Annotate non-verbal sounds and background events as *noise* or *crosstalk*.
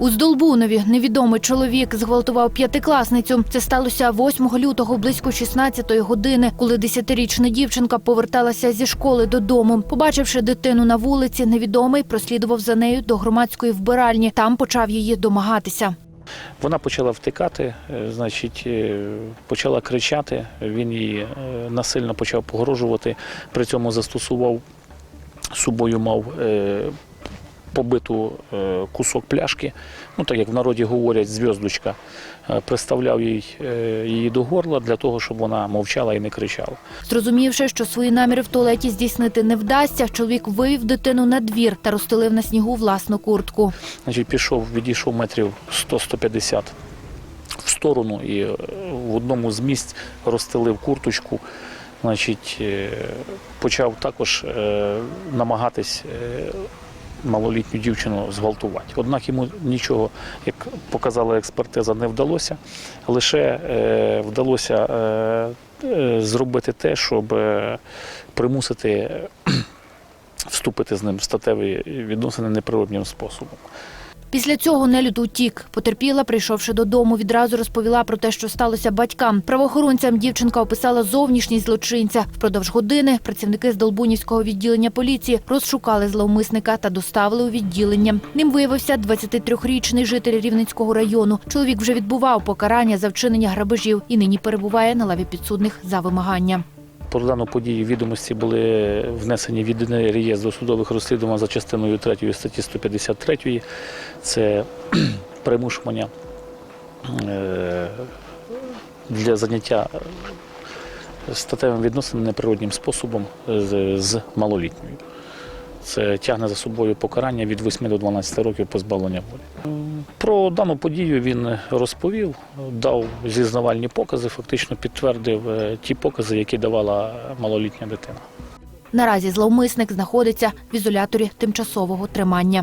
У Здолбунові невідомий чоловік зґвалтував п'ятикласницю. Це сталося 8 лютого близько 16-ї години, коли десятирічна дівчинка поверталася зі школи додому. Побачивши дитину на вулиці, невідомий прослідував за нею до громадської вбиральні. Там почав її домагатися. Вона почала втикати, е, значить, е, почала кричати. Він її е, насильно почав погрожувати. При цьому застосував собою мав побиту е, кусок пляшки. Ну так як в народі говорять, зв'яздочка. Е, Приставляв їй е, її до горла для того, щоб вона мовчала і не кричала. Зрозумівши, що свої наміри в туалеті здійснити не вдасться, чоловік вивів дитину на двір та розстелив на снігу власну куртку. Значить, пішов, відійшов метрів 100-150 в сторону і в одному з місць розстелив курточку. Значить, почав також намагатись малолітню дівчину зґвалтувати. Однак йому нічого, як показала експертиза, не вдалося. Лише е, вдалося е, е, зробити те, щоб е, примусити вступити з ним в статеві відносини неприродним способом. Після цього нелюд утік. Потерпіла, прийшовши додому, відразу розповіла про те, що сталося батькам. Правоохоронцям дівчинка описала зовнішність злочинця. Впродовж години працівники з Долбунівського відділення поліції розшукали зловмисника та доставили у відділення. Ним виявився 23-річний житель Рівненського району. Чоловік вже відбував покарання за вчинення грабежів і нині перебуває на лаві підсудних за вимагання. Про дану подію відомості були внесені в єдиний реєстр судових розслідувань за частиною 3 статті 153. Це *clears throat* примушування е, для заняття статевим відносинами неприроднім способом з, з малолітньою. Це тягне за собою покарання від 8 до 12 років позбавлення волі. Про дану подію він розповів, дав зізнавальні покази, фактично підтвердив е, ті покази, які давала малолітня дитина. Наразі зловмисник знаходиться в ізоляторі тимчасового тримання.